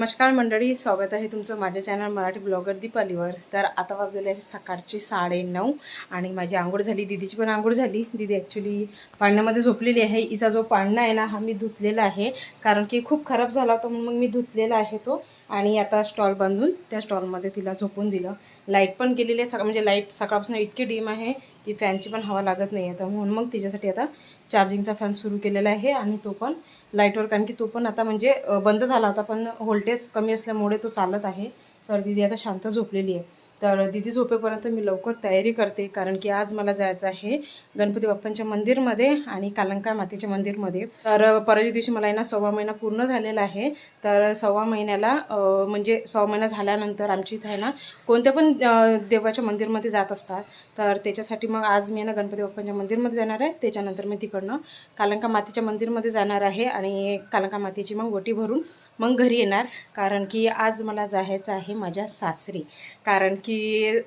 नमस्कार मंडळी स्वागत आहे तुमचं माझ्या चॅनल मराठी ब्लॉगर दीपालीवर. तर आता वाजलेले आहे सकाळचे साडे नऊ आणि माझी आंघोळ झाली दिदीची पण आंघोळ झाली. दिदी ॲक्च्युली पाळण्यामध्ये झोपलेली आहे. हिचा जो पाळणा आहे ना हा मी धुतलेला आहे. कारण की खूप खराब झाला होता म्हणून मग मी धुतलेला आहे तो. आणि आता स्टॉल बांधून त्या स्टॉलमध्ये तिला झोपून दिलं. लाइट पण गेलेली आहे सकाळ म्हणजे लाइट सकाळपासून इतकी डीम आहे की फॅनची पण हवा लागत नाही आहे तर म्हणून मग तिच्यासाठी आता चार्जिंगचा फॅन सुरू केलेला आहे आणि तो पण लाईटवर कारण की तो पण आता म्हणजे बंद झाला होता पण व्होल्टेज कमी असल्यामुळे तो चालत आहे. तर दिदी आता शांत झोपलेली आहे. तर दिदी झोपेपर्यंत मी लवकर तयारी करते कारण की आज मला जायचं आहे गणपती बाप्पांच्या मंदिरमध्ये आणि कालंका मातेच्या मंदिरमध्ये. तर परवाच्या दिवशी मला आहे ना सव्वा महिना पूर्ण झालेला आहे. तर सव्वा महिन्याला म्हणजे सव्वा महिना झाल्यानंतर आमची इथं आहे ना कोणत्या पण देवाच्या मंदिरमध्ये जात असतात. तर त्याच्यासाठी मग आज मी ना गणपती बाप्पांच्या मंदिरमध्ये जाणार आहे. त्याच्यानंतर मी तिकडनं कालंका मातेच्या मंदिरमध्ये जाणार आहे आणि कालंका मातेची मग ओटी भरून मग घरी येणार. कारण की आज मला जायचं आहे माझ्या सासरी. कारण की की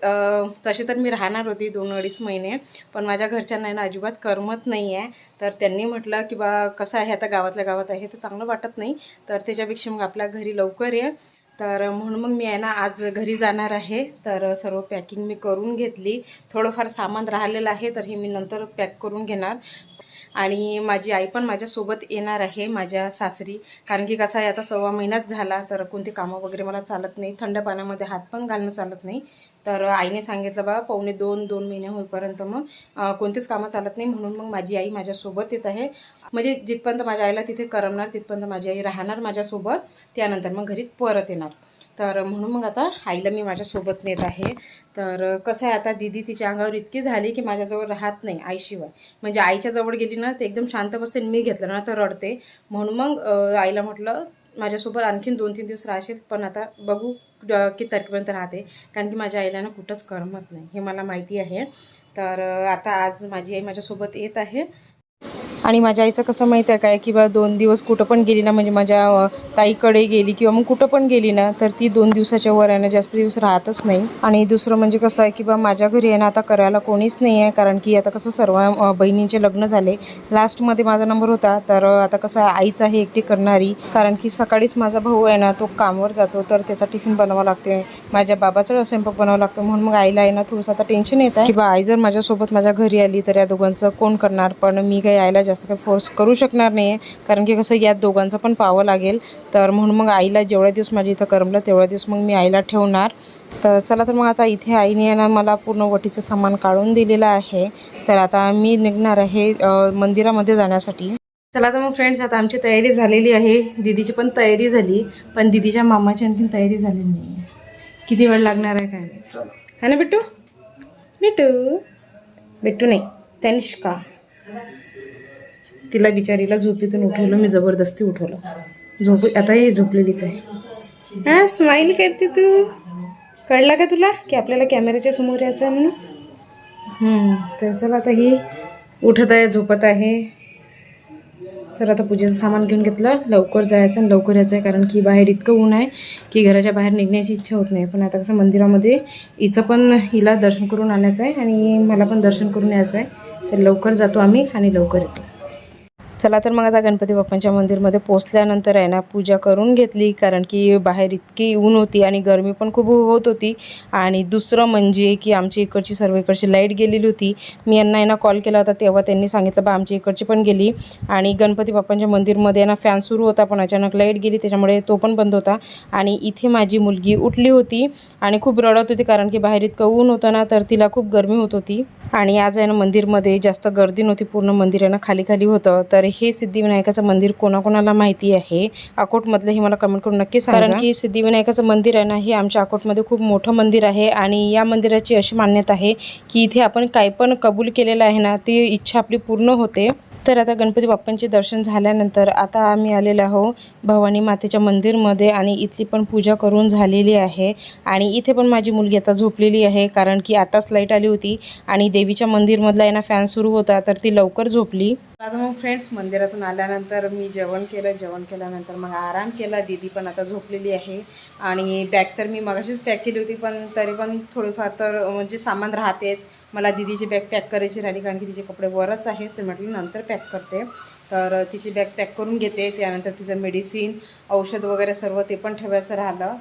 तसे तर मी राहणार होती दोन अडीच महिने पण माझ्या घरच्यांना आहे ना अजिबात करमत नाही आहे तर त्यांनी म्हटलं की बा कसं आहे आता गावातल्या गावात आहे तर चांगलं वाटत नाही तर त्याच्यापेक्षा मग आपल्या घरी लवकर ये. तर म्हणून मग मी आहे ना आज घरी जाणार आहे. तर सर्व पॅकिंग मी करून घेतली. थोडंफार सामान राहिलेलं आहे तर हे मी नंतर पॅक करून घेणार. आणि माझी आई पण माझ्यासोबत येणार आहे माझ्या सासरी. कारण की कसं आहे आता सव्वा महिनाच झाला तर कोणती कामं वगैरे मला चालत नाही. थंड पाण्यामध्ये हात पण घालणं चालत नाही. तर आईने सांगितलं बा पावणे दोन दोन महिने होईपर्यंत मग कोणतेच कोणतीच कामं चालत नाही म्हणून मग माझी आई माझ्यासोबत येत आहे. म्हणजे जिथपर्यंत माझ्या आईला तिथे करमणार तिथपर्यंत माझी आई राहणार माझ्यासोबत त्यानंतर मग घरी परत येणार. तर म्हणून मग आता आईला मी माझ्यासोबत नेत आहे. तर कसं आहे आता दिदी तिच्या अंगावर इतकी झाली की माझ्याजवळ राहत नाही आईशिवाय. म्हणजे आईच्या जवळ गेली ना ते एकदम शांत बसते मी घेतलं ना तर रडते. म्हणून मग आईला म्हटलं माझ्यासोबत आणखीन दोन तीन दिवस राहशील पण आता बघू की किती तारखेपर्यंत राहते. कारण की माझ्या आईला ना कुठंच करमत नाही हे मला माहिती आहे. तर आता आज माझी आई माझ्यासोबत येत आहे. आणि माझ्या आईचं कसं माहीत आहे काय की बा दोन दिवस कुठं पण गेली ना म्हणजे माझ्या ताईकडे गेली किंवा मग कुठं पण गेली ना तर ती दोन दिवसाच्या वर आहे ना जास्त दिवस राहतच नाही. आणि दुसरं म्हणजे कसं आहे की बा माझ्या घरी आहे ना आता करायला कोणीच नाही आहे कारण की आता कसं सर्व बहिणींचे लग्न झाले. लास्टमध्ये माझा नंबर होता तर आता कसं आहे आईच आहे एकटी करणारी कारण की सकाळीच माझा भाऊ आहे ना तो कामावर जातो तर त्याचा टिफिन बनवावा लागते. माझ्या बाबाचा स्वयंपाक बनवावा लागतो म्हणून मग आईला आहे ना थोडंसं आता टेन्शन येत आहे की बा आई जर माझ्यासोबत माझ्या घरी आली तर या दोघांचं कोण करणार? पण मी काही आईला जास्त काही फोर्स करू शकणार नाही आहे कारण की कसं यात दोघांचं पण पाहावं लागेल. तर म्हणून मग आईला जेवढ्या दिवस माझ्या इथं करमलं तेवढ्या दिवस मग मी आईला ठेवणार. तर चला तर मग आता इथे आईने ना मला पूर्ण वटीचं सामान काढून दिलेलं आहे. तर आता मी निघणार आहे मंदिरामध्ये जाण्यासाठी. चला तर मग फ्रेंड्स आता आमची तयारी झालेली आहे. दिदीची पण तयारी झाली पण दिदीच्या मामाची आणखीन तयारी झालेली नाही आहे किती वेळ लागणार आहे काय. है ना बिट्टू? बिट्टू. बिट्टू नाही तनिष्का. तिला बिचारीला झोपेतून उठवलं मी जबरदस्ती उठवलं. झोप आता हे झोपलेलीच आहे. हा स्माईल करते तू. कळला का तुला की आपल्याला कॅमेऱ्याच्या समोर यायचं आहे म्हणून तर चला आता ही उठत आहे झोपत आहे. सर आता पूजेचं सामान घेऊन घेतलं. लवकर जायचं आणि लवकर यायचं आहे कारण की बाहेर इतकं ऊन आहे की घराच्या बाहेर निघण्याची इच्छा होत नाही. पण आता कसं मंदिरामध्ये हिचं पण हिला दर्शन करून आणायचं आहे आणि मला पण दर्शन करून यायचं आहे तर लवकर जातो आम्ही आणि लवकर येतो. चला तर मग आता गणपती बाप्पांच्या मंदिरमध्ये पोचल्यानंतर आहे ना पूजा करून घेतली. कारण की बाहेर इतकी ऊन होती आणि गरमी पण खूप होत होती. आणि दुसरं म्हणजे की आमची इकडची सर्व इकडची लाइट गेलेली होती. मी यांना यांना कॉल केला होता तेव्हा त्यांनी सांगितलं बा आमची इकडची पण गेली. आणि गणपती बाप्पांच्या मंदिरमध्ये ना फॅन सुरू होता पण अचानक लाइट गेली त्याच्यामुळे तो पण बंद होता. आणि इथे माझी मुलगी उठली होती आणि खूप रडत होती कारण की बाहेर इतकं ऊन होतं ना तर तिला खूप गरमी होत होती. आणि आज आहे ना मंदिरमध्ये जास्त गर्दी नव्हती पूर्ण मंदिर आहे ना खाली खाली होतं. तर हे सिद्धिविनायकाचं मंदिर कोणाकोणाला माहिती आहे? अकोटमधलं हे मला कमेंट करून नक्की सांगा. कारण की सिद्धिविनायकाचं मंदिर आहे ना हे आमच्या अकोटमध्ये खूप मोठं मंदिर आहे आणि या मंदिराची अशी मान्यता आहे की इथे आपण काय पण कबूल केलेलं आहे ना ती इच्छा आपली पूर्ण होते. तर आता गणपती बाप्पांचे दर्शन झाल्यानंतर आता आम्ही आलेलो आहो भवानी मातेच्या मंदिरमध्ये आणि इथली पण पूजा करून झालेली आहे. आणि इथे पण माझी मुलगी आता झोपलेली आहे कारण की आताच लाइट आली होती आणि देवीच्या मंदिरमधला यांना फॅन सुरू होता तर ती लवकर झोपली. आता मग फ्रेंड्स मंदिरातून आल्यानंतर मी जेवण केलं जेवण केल्यानंतर मग आराम केला. दीदी पण आता झोपलेली आहे. आणि बॅग तर मी मगाशीच पॅक केली होती पण तरी पण थोडीफार तर म्हणजे सामान राहतेच. मला दिदीची बॅग पॅक करायची राहिली कारण की तिचे कपडे वरच आहेत. तर म्हटलं नंतर पॅक करते. तर तिची बॅग पॅक करून घेते. त्यानंतर तिचं मेडिसिन औषध वगैरे सर्व ते पण ठेवायचं राहिलं.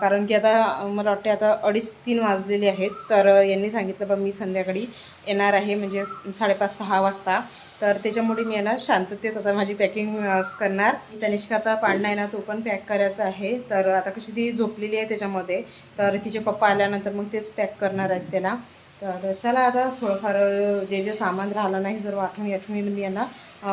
कारण की आता मला वाटते आता अडीच तीन वाजलेले आहेत. तर यांनी सांगितलं बा मी संध्याकाळी येणार आहे. म्हणजे साडेपाच सहा वाजता. तर त्याच्यामुळे मी येणार शांततेत आता माझी पॅकिंग करणार. तनिष्काचा पाळणा आहे ना तो पण पॅक करायचा आहे. तर आता कशी ती झोपलेली आहे त्याच्यामध्ये. तर तिचे पप्पा आल्यानंतर मग तेच पॅक करणार आहेत त्याला. तर चला आता थोडंफार जे जे सामान राहिलं नाही जर आठवणी आठवणी मी यांना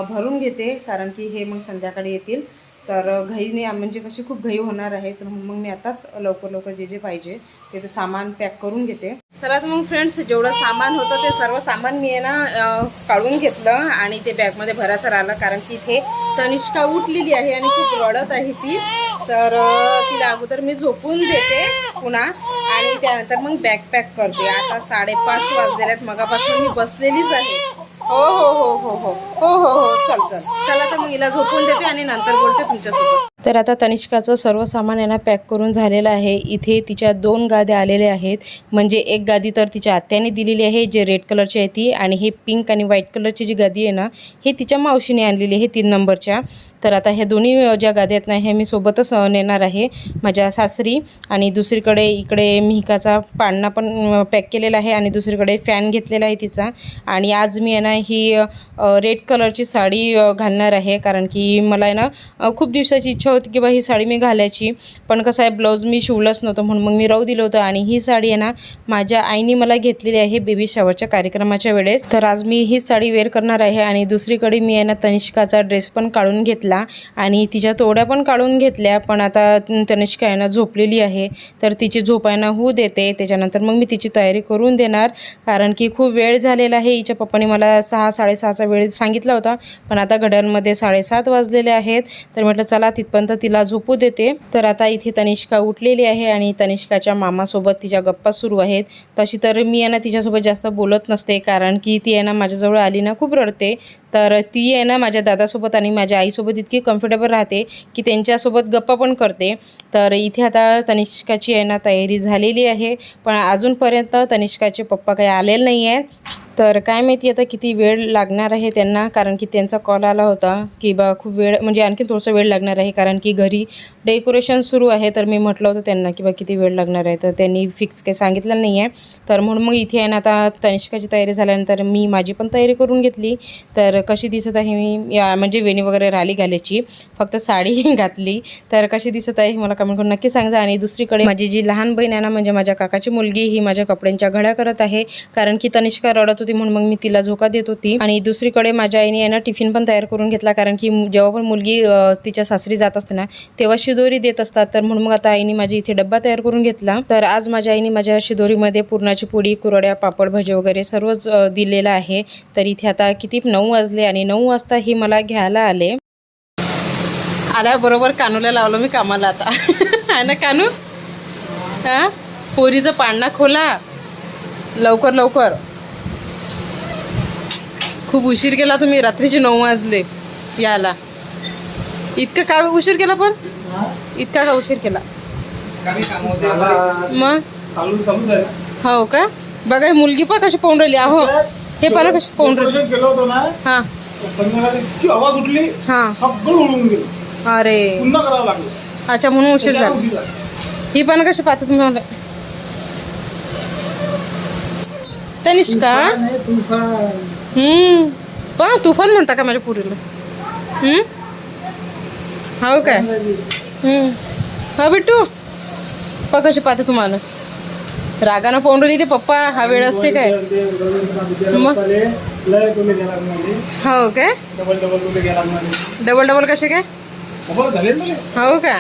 भरून घेते कारण की हे मग संध्याकाळी येतील. तर घाईने म्हणजे कशी खूप घाई होणार आहे तर मग मी आताच लवकर लवकर जे जे पाहिजे ते ते सामान पॅक करून घेते. चला तर मग फ्रेंड्स जेवढं सामान होतं ते सर्व सामान मी आहे ना काढून घेतलं आणि ते बॅगमध्ये भरायचं राहिलं कारण की इथे तनिष्का उठलेली आहे आणि खूप रडत आहे ती. तर तिला अगोदर मी झोपून देते पुन्हा आणि त्यानंतर मग बॅग पॅक करते. आता साडेपाच वाजलेल्या आहेत मगापासून मी बसलेलीच आहे. हो हो हो हो हो हो हो हो चल चल. चला तर मग हिला झोपून देते आणि नंतर बोलते तुमच्यासोबत. तर आता तनिष्काचं सर्व सामान यांना पॅक करून झालेलं आहे. इथे तिच्या दोन गाद्या आलेल्या आहेत. म्हणजे एक गादी तर तिच्या आत्याने दिलेली आहे जे रेड कलरची आहे ती आणि हे पिंक आणि व्हाईट कलरची जी गादी आहे ना हे तिच्या मावशीने आणलेली आहे तीन नंबरच्या. तर आता ह्या दोन्ही ज्या गाद्या आहेत ना ह्या मी सोबतच नेणार आहे माझ्या सासरी. आणि दुसरीकडे इकडे मिहिकाचा पाळणा पण पॅक केलेला आहे आणि दुसरीकडे फॅन घेतलेला आहे तिचा. आणि आज मी आहे ना ही रेड कलरची साडी घालणार आहे. कारण की मला आहे ना खूप दिवसाची इच्छा होती की बा ही साडी मी घालायची. पण कसं आहे ब्लाऊज मी शिवलंच नव्हतं म्हणून मग मी राहू दिलं होतं. आणि ही साडी आहे ना माझ्या आईने मला घेतलेली आहे बेबी शॉवरच्या कार्यक्रमाच्या वेळेस. तर आज मी ही साडी वेअर करणार आहे आणि दुसरीकडे मी आहे ना तनिष्काचा ड्रेस पण काढून घेतला. आणि तिच्या तोड्या पण काढून घेतल्या. पण आता तनिष्का आहे ना झोपलेली आहे. तर तिची झोपायना होऊ देते. त्याच्यानंतर मग मी तिची तयारी करून देणार. कारण की खूप वेळ झालेला आहे. हिच्या पप्पाने मला सहा साडेसहाचा वेळ सांगितला होता. पण आता घड्यांमध्ये साडेसात वाजलेले आहेत. तर म्हटलं चला तिथपर्यंत तिला झोपू देते. तर आता इथे तनिष्का उठलेली आहे आणि तनिष्काच्या मामासोबत तिच्या गप्पा सुरू आहेत. तशी तर मी आहे ना तिच्यासोबत जास्त बोलत नसते कारण की ती आहे ना माझ्याजवळ आली ना खूप रडते. तर ती आहे ना माझ्या दादासोबत आणि माझ्या आईसोबत इतकी कम्फर्टेबल राहते की त्यांच्यासोबत गप्पा पण करते. तर इथे आता तनिष्काची आहे ना तयारी झालेली आहे. पण अजूनपर्यंत तनिष्काचे पप्पा काही आलेले नाही आहेत तर काय माहिती आता किती वेळ लागणार आहे त्यांना कारण की त्यांचा कॉल आला होता की बा खूप वेळ म्हणजे आणखी थोडंसं वेळ लागणार आहे कारण की घरी डेकोरेशन सुरू आहे तर मी म्हटलं होतं त्यांना की बा किती वेळ लागणार आहे तर त्यांनी फिक्स काही सांगितलं नाही आहे. तर म्हणून मग इथे आहे ना आता तनिष्काची तयारी झाल्यानंतर मी माझी पण तयारी करून घेतली. तर कशी दिसत आहे मी या म्हणजे वेणी वगैरे राली घालायची फक्त साडी घातली. तर कशी दिसत आहे मला कमेंट करून नक्की सांगा. आणि दुसरीकडे माझी जी लहान बहीण आहे ना म्हणजे माझ्या काकाची मुलगी ही माझ्या कपड्यांच्या घड्या करत आहे कारण की तनिष्का रडत होती म्हणून मग मी तिला झोका देत होती. आणि दुसरीकडे माझ्या आईने यांना ना टिफिन पण तयार करून घेतला. कारण की जेव्हा पण मुलगी तिच्या सासरी जात असते ना तेव्हा शिदोरी देत असतात. तर म्हणून मग आता आईने माझी इथे डब्बा तयार करून घेतला. तर आज माझ्या आईने माझ्या शिदोरीमध्ये पुरणाची पोळी कुरड्या पापड भजे वगैरे सर्वच दिलेलं आहे. तर इथे आता किती नऊ वाजले आणि नऊ वाजता हे मला घ्यायला आले. आल्याबरोबर कानूला लावलं मी कामाला आता. आहे ना कानू? हा? पोरीचं पाळणा खोला. लवकर लवकर. खूप उशीर केला तुम्ही रात्रीचे नऊ वाजले याला इतकं काय उशीर केला पण? इतका का उशीर केला? मग? आहे हो का? बघा मुलगी पण कशी पाहून राहिली. अहो हे पण कशी पाहून राहिली. हा. आवाज उठली हा. सगळं उडून गेलं. अरे. पुन्हा करावं लागलं. अच्छा म्हणून उशीर झाला. ही पण कशी पाहते तुम्ही मला? तनिष्का. हम्म. पण तुफान म्हणता का माझ्या पुरीला? हम्म? हो काय? हम्म. हा बिट्टू. प कशी पाहते तुम्हाला. रागानं पाहून राहिली ते पप्पा हा वेळ असते काय? मग? हो काय? डबल डबल कसे काय? हो का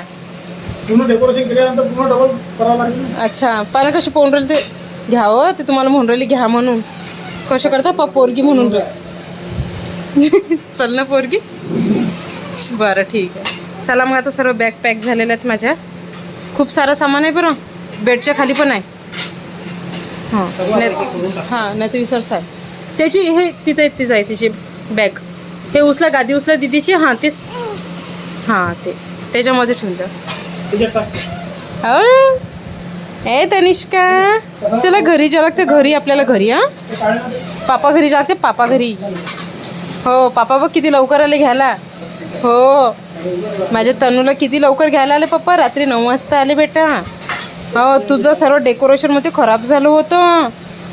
अच्छा पानं कशी पाहून राहिली ते घ्यावं हो, ते तुम्हाला म्हणून राहिली घ्या म्हणून. कसं करता? पा पोरगी म्हणून. चल ना पोरगी. बरं ठीक आहे. चला मग आता सर्व बॅग पॅक झालेल्या आहेत माझ्या. खूप सारं सामान आहे बरं. बेडच्या खाली पण आहे. हां नाही हां नाही तर विसरसा. आहे त्याची हे तिथे तिथं आहे तिची बॅग हे उचला गादी उचला दिदीची. हां तेच. हां ते. त्याच्यामध्ये ठेवून द्या ए तनिष्का. चला घरी जा लागते घरी आपल्याला घरी हा. पापा घरी जाते पापा घरी. हो पापा बघ किती लवकर आले घ्यायला. हो. माझ्या तनूला किती लवकर घ्यायला आले पप्पा? रात्री नऊ वाजता आले बेटा. हो तुझं सर्व डेकोरेशनमध्ये खराब झालं होतं.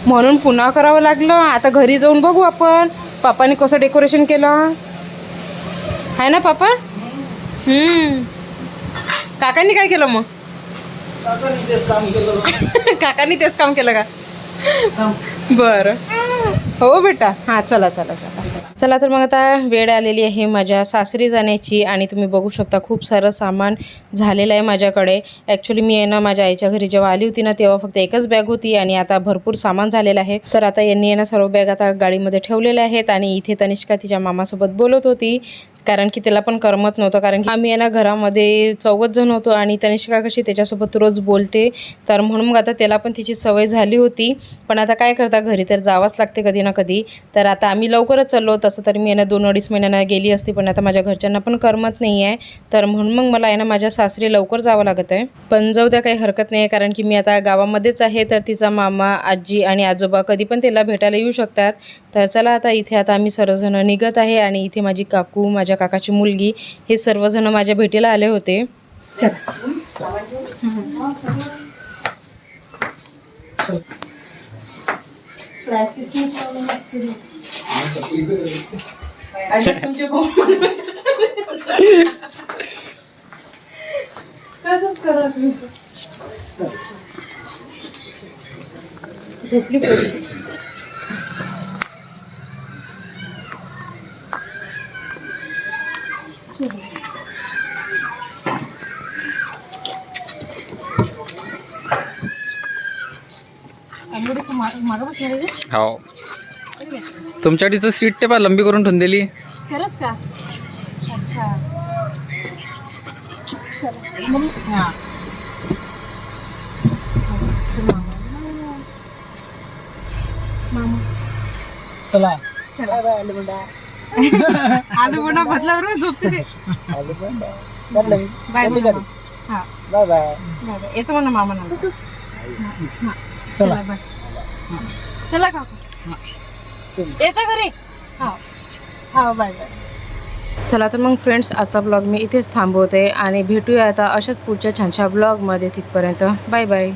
म्हणून पुन्हा करावं लागलं. आता घरी जाऊन बघू आपण. पापाने कसं डेकोरेशन केलं? आहे ना पापा? काकांनी काय केलं मग? काकांनी तेच काम केलं काकांनी तेच काम केलं का? बरं. हो बेटा. हां चला चला चला. चला तर मग आता वेळ आलेली आहे माझ्या सासरी जाण्याची आणि तुम्ही बघू शकता खूप सारं सामान झालेलं आहे माझ्याकडे. ॲक्च्युली मी आहे ना माझ्या आईच्या घरी जेव्हा आली होती ना तेव्हा फक्त एकच बॅग होती आणि आता भरपूर सामान झालेलं आहे. तर आता यांनी ना सर्व बॅग आता गाडीमध्ये ठेवलेल्या आहेत आणि इथे तनिष्का तिच्या मामासोबत बोलत होती. कारण की त्याला पण करमत नव्हतं. कारण की आम्ही आहे ना घरामध्ये चौघच जण होतो आणि तनिष्का कशी त्याच्यासोबत रोज बोलते. तर म्हणून मग आता त्याला पण तिची सवय झाली होती. पण आता काय करता घरी तर जावंच लागते कधी ना कधी. तर आता आम्ही लवकरच चाललो. तसं तर मी यांना ना दोन अडीच महिन्यांना गेली असती. पण आता माझ्या घरच्यांना पण करमत नाही आहे तर म्हणून मग मला आहे ना माझ्या सासरी लवकर जावं लागत आहे. पण जाऊ द्या काही हरकत नाही आहे कारण की मी आता गावामध्येच आहे. तर तिचा मामा आजी आणि आजोबा कधी पण तिला भेटायला येऊ शकतात. तर चला आता इथे आता आम्ही सर्वजण निघत आहे आणि इथे माझी काकू माझ्या काकाची मुलगी हे सर्वजण माझ्या भेटीला आले होते. झोपली हो. तुमच्याकडे सीट ते पा लंबी करून ठेवून दिली. खरंच का? अच्छा. चला. मग हां. मामा. चला. चला. आलू बोंडा बदलावर झोपते. ते बाय. हा. Bye bye. Bye bye. येतो म्हणा मामा नंतर. हा. चला बाय. चला काका. यायचं घरी. हा हा बाय बाय. चला तर मग फ्रेंड्स आजचा ब्लॉग मी इथेच थांबवते आणि भेटूया आता अशाच पुढच्या छानशा ब्लॉगमध्ये तिथपर्यंत. Bye bye.